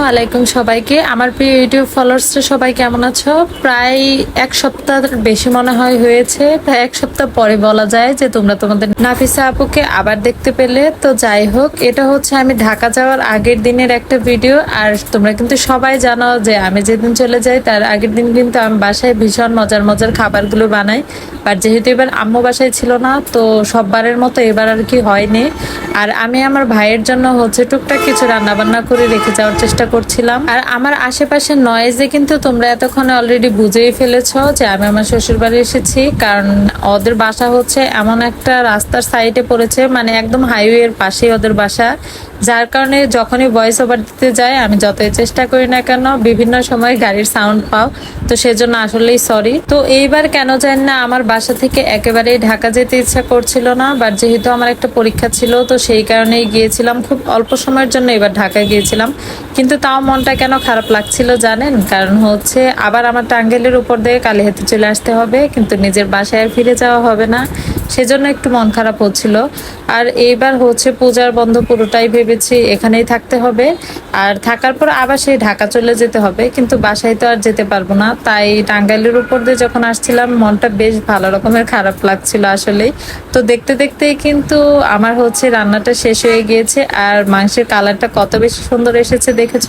আসসালামু আলাইকুম সবাইকে। আমার প্রিয় ইউটিউব ফলোয়ার্সরা সবাই কেমন আছো? প্রায় এক সপ্তাহ বেশি মনে হয় হয়েছে, প্রায় এক সপ্তাহ পরে বলা যায় যে তোমরা তোমাদের নাফিসা আপুকে আবার দেখতে পেলে। তো যাই হোক, এটা হচ্ছে আমি ঢাকা যাওয়ার আগের দিনের একটা ভিডিও। আর তোমরা কিন্তু সবাই জানো যে আমি যেদিন চলে যাই, তার আগের দিন কিন্তু আমি বাসায় ভীষণ মজার মজার খাবারগুলো বানাই। আর যেহেতু এবার আম্মু বাসায় ছিল না, তো সববারের মতো এবার আর কি হয়নি। আর আমি আমার ভাইয়ের জন্য হচ্ছে টুকটাক কিছু রান্না বান্না করে রেখে যাওয়ার চেষ্টা করছিলাম। আর আমার আশেপাশে নয়েজে কিন্তু তোমরা এতক্ষণে অলরেডি বুঝেই ফেলেছ যে আমি আমার শ্বশুর বাড়ি এসেছি। কারণ ওদের বাসা হচ্ছে এমন একটা রাস্তার সাইডে পড়েছে মানে একদম হাইওয়ের পাশেই ওদের বাসা। যার কারণে যখনই ভয়েস ওভার দিতে যাই আমি যতই চেষ্টা করি না কেন, বিভিন্ন সময় গাড়ির সাউন্ড পাও। তো সেজন্য আসলেই সরি তো এইবার কেন জানি না, আমার বাসা থেকে একেবারেই ঢাকা যেতে ইচ্ছা করছিল না বাট যেহেতু আমার একটা পরীক্ষা ছিল, তো সেই কারণেই গিয়েছিলাম। খুব অল্প সময়ের জন্য এবার ঢাকা গিয়েছিলাম। কিন্তু তাও মনটা কেন খারাপ লাগছিল জানেন? কারণ হচ্ছে আবার আমার টাঙ্গেলের উপর দিয়ে কালীহাতে চলে আসতে হবে, কিন্তু নিজের বাসায় ফিরে যাওয়া হবে না। সেজন্য একটু মন খারাপ হচ্ছিল। আর এইবার হচ্ছে পূজার বন্ধ পুরোটাই ভেবেছি এখানেই থাকতে হবে। আর থাকার পর আবার সেই ঢাকা চলে যেতে হবে। কিন্তু বাসায় তো আর যেতে পারব না। তাই টাঙ্গাইলের উপর দিয়ে যখন আসছিলাম, মনটা বেশ ভালো রকমের খারাপ লাগছিল আসলেই। তো দেখতে দেখতেই কিন্তু আমার হচ্ছে রান্নাটা শেষ হয়ে গিয়েছে। আর মাংসের কালারটা কত বেশি সুন্দর এসেছে দেখেছ?